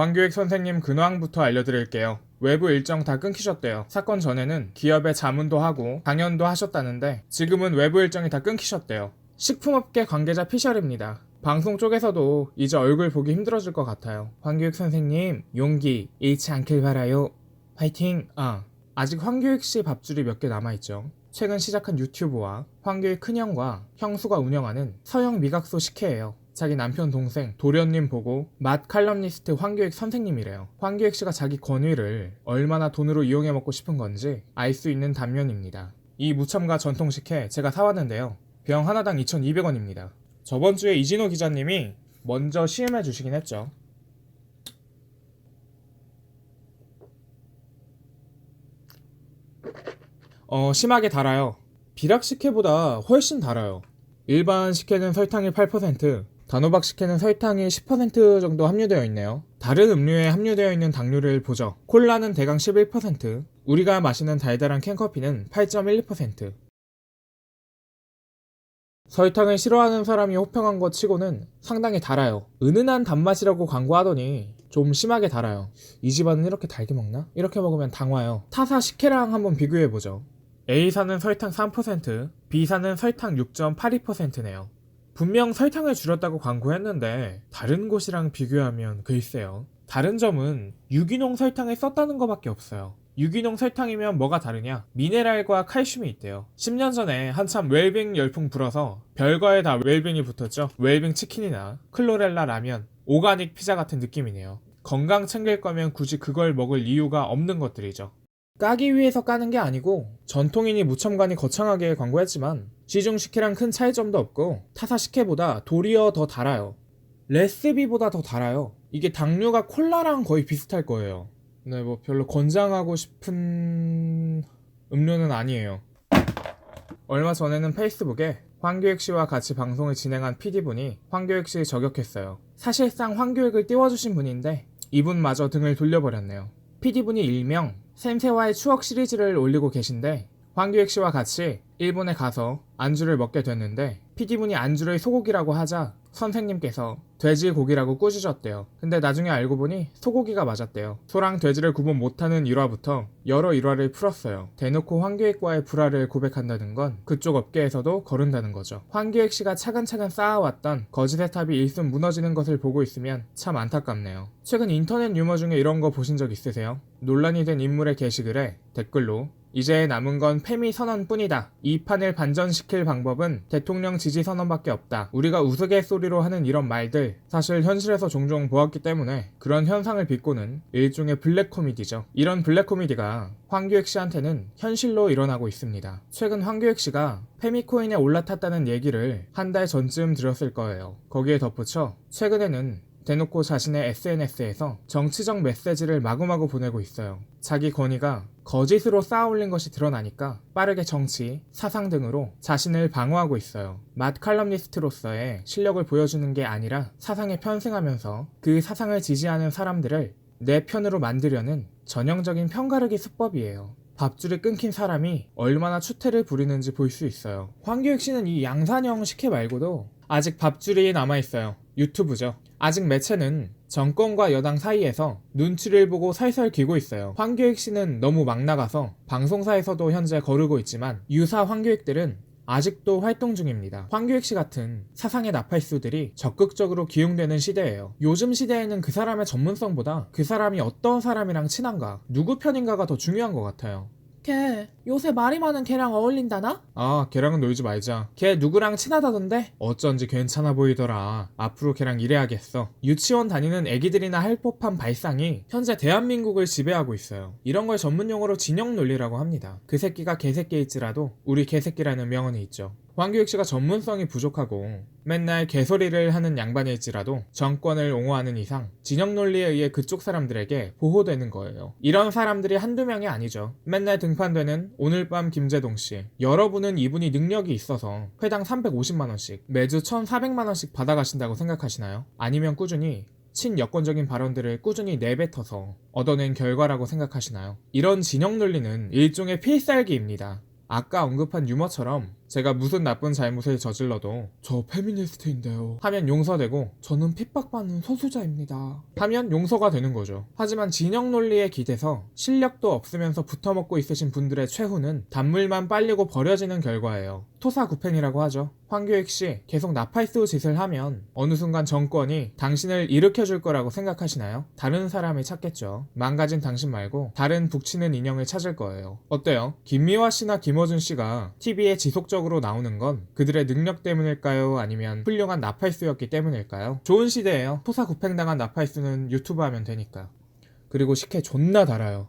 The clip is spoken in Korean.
황교익 선생님 근황부터 알려드릴게요. 외부 일정 다 끊기셨대요. 사건 전에는 기업에 자문도 하고 강연도 하셨다는데 지금은 외부 일정이 다 끊기셨대요. 식품업계 관계자 피셜입니다. 방송 쪽에서도 이제 얼굴 보기 힘들어질 것 같아요. 황교익 선생님 용기 잃지 않길 바라요. 화이팅! 아 아직 황교익 씨 밥줄이 몇 개 남아있죠. 최근 시작한 유튜브와 황교익 큰형과 형수가 운영하는 서영 미각소 식혜예요. 자기 남편 동생 도련님 보고 맛 칼럼니스트 황교익 선생님이래요. 황교익 씨가 자기 권위를 얼마나 돈으로 이용해 먹고 싶은 건지 알 수 있는 단면입니다. 이 무첨가 전통 식혜 제가 사왔는데요. 병 하나당 2,200원입니다. 저번 주에 이진호 기자님이 먼저 시음해 주시긴 했죠. 어, 심하게 달아요. 비락 식혜보다 훨씬 달아요. 일반 식혜는 설탕이 8%, 단호박 식혜는 설탕이 10% 정도 함유되어 있네요. 다른 음료에 함유되어 있는 당류를 보죠. 콜라는 대강 11%, 우리가 마시는 달달한 캔커피는 8.12%. 설탕을 싫어하는 사람이 호평한 것 치고는 상당히 달아요. 은은한 단맛이라고 광고하더니 좀 심하게 달아요. 이 집안은 이렇게 달게 먹나? 이렇게 먹으면 당 와요. 타사 식혜랑 한번 비교해보죠. A사는 설탕 3%, B사는 설탕 6.82%네요. 분명 설탕을 줄였다고 광고했는데 다른 곳이랑 비교하면 글쎄요. 다른 점은 유기농 설탕을 썼다는 것밖에 없어요. 유기농 설탕이면 뭐가 다르냐? 미네랄과 칼슘이 있대요. 10년 전에 한참 웰빙 열풍 불어서 별거에 다 웰빙이 붙었죠. 웰빙 치킨이나 클로렐라 라면, 오가닉 피자 같은 느낌이네요. 건강 챙길 거면 굳이 그걸 먹을 이유가 없는 것들이죠. 까기 위해서 까는 게 아니고 전통인이 무첨가니 거창하게 광고했지만 시중 식혜랑 큰 차이점도 없고 타사 식혜보다 도리어 더 달아요. 레시비보다 더 달아요. 이게 당류가 콜라랑 거의 비슷할 거예요. 네, 뭐 별로 권장하고 싶은 음료는 아니에요. 얼마 전에는 페이스북에 황교익 씨와 같이 방송을 진행한 PD분이 황교익 씨 저격했어요. 사실상 황교익을 띄워주신 분인데 이분마저 등을 돌려버렸네요. PD분이 일명 샘세와의 추억 시리즈를 올리고 계신데 황교익 씨와 같이 일본에 가서 안주를 먹게 됐는데 PD분이 안주를 소고기라고 하자 선생님께서 돼지고기라고 꾸짖었대요. 근데 나중에 알고 보니 소고기가 맞았대요. 소랑 돼지를 구분 못하는 일화부터 여러 일화를 풀었어요. 대놓고 황교익과의 불화를 고백한다는 건 그쪽 업계에서도 거른다는 거죠. 황교익 씨가 차근차근 쌓아왔던 거짓의 탑이 일순 무너지는 것을 보고 있으면 참 안타깝네요. 최근 인터넷 유머 중에 이런 거 보신 적 있으세요? 논란이 된 인물의 게시글에 댓글로 이제 남은 건 패미 선언뿐이다. 이 판을 반전시킬 방법은 대통령 지지 선언밖에 없다. 우리가 우스갯소리로 하는 이런 말들 사실 현실에서 종종 보았기 때문에 그런 현상을 빚고는 일종의 블랙 코미디죠. 이런 블랙 코미디가 황교익 씨한테는 현실로 일어나고 있습니다. 최근 황교익 씨가 페미코인에 올라탔다는 얘기를 한 달 전쯤 들었을 거예요. 거기에 덧붙여 최근에는 대놓고 자신의 SNS에서 정치적 메시지를 마구마구 보내고 있어요. 자기 권위가 거짓으로 쌓아올린 것이 드러나니까 빠르게 정치, 사상 등으로 자신을 방어하고 있어요. 맛 칼럼니스트로서의 실력을 보여주는 게 아니라 사상에 편승하면서 그 사상을 지지하는 사람들을 내 편으로 만들려는 전형적인 편가르기 수법이에요. 밥줄이 끊긴 사람이 얼마나 추태를 부리는지 볼 수 있어요. 황교익 씨는 이 양산형 식혜 말고도 아직 밥줄이 남아있어요. 유튜브죠. 아직 매체는 정권과 여당 사이에서 눈치를 보고 살살 기고 있어요. 황교익 씨는 너무 막 나가서 방송사에서도 현재 거르고 있지만 유사 황교익들은 아직도 활동 중입니다. 황교익 씨 같은 사상의 나팔수들이 적극적으로 기용되는 시대예요. 요즘 시대에는 그 사람의 전문성보다 그 사람이 어떤 사람이랑 친한가, 누구 편인가가 더 중요한 것 같아요. 걔 요새 말이 많은 걔랑 어울린다나? 아, 걔랑은 놀지 말자. 걔 누구랑 친하다던데? 어쩐지 괜찮아 보이더라. 앞으로 걔랑 일해야겠어. 유치원 다니는 애기들이나 할 법한 발상이 현재 대한민국을 지배하고 있어요. 이런 걸 전문 용어로 진영 논리라고 합니다. 그 새끼가 개새끼일지라도 우리 개새끼라는 명언이 있죠. 황교익 씨가 전문성이 부족하고 맨날 개소리를 하는 양반일지라도 정권을 옹호하는 이상 진영 논리에 의해 그쪽 사람들에게 보호되는 거예요. 이런 사람들이 한두 명이 아니죠. 맨날 등판되는 오늘 밤 김재동 씨. 여러분은 이분이 능력이 있어서 회당 350만 원씩 매주 1,400만 원씩 받아가신다고 생각하시나요? 아니면 꾸준히 친여권적인 발언들을 꾸준히 내뱉어서 얻어낸 결과라고 생각하시나요? 이런 진영 논리는 일종의 필살기입니다. 아까 언급한 유머처럼 제가 무슨 나쁜 잘못을 저질러도 저 페미니스트인데요 하면 용서되고 저는 핍박받는 소수자입니다 하면 용서가 되는 거죠 하지만 진영 논리에 기대서 실력도 없으면서 붙어먹고 있으신 분들의 최후는 단물만 빨리고 버려지는 결과예요 토사구팽이라고 하죠 황교익 씨 계속 나팔수 짓을 하면 어느 순간 정권이 당신을 일으켜줄 거라고 생각하시나요? 다른 사람을 찾겠죠. 망가진 당신 말고 다른 북치는 인형을 찾을 거예요. 어때요? 김미화 씨나 김어준 씨가 TV에 지속 적으로 나오는 건 그들의 능력 때문일까요? 아니면 훌륭한 나팔수였기 때문일까요? 좋은 시대예요. 토사구팽당한 나팔수는 유튜브 하면 되니까. 그리고 식혜 존나 달아요.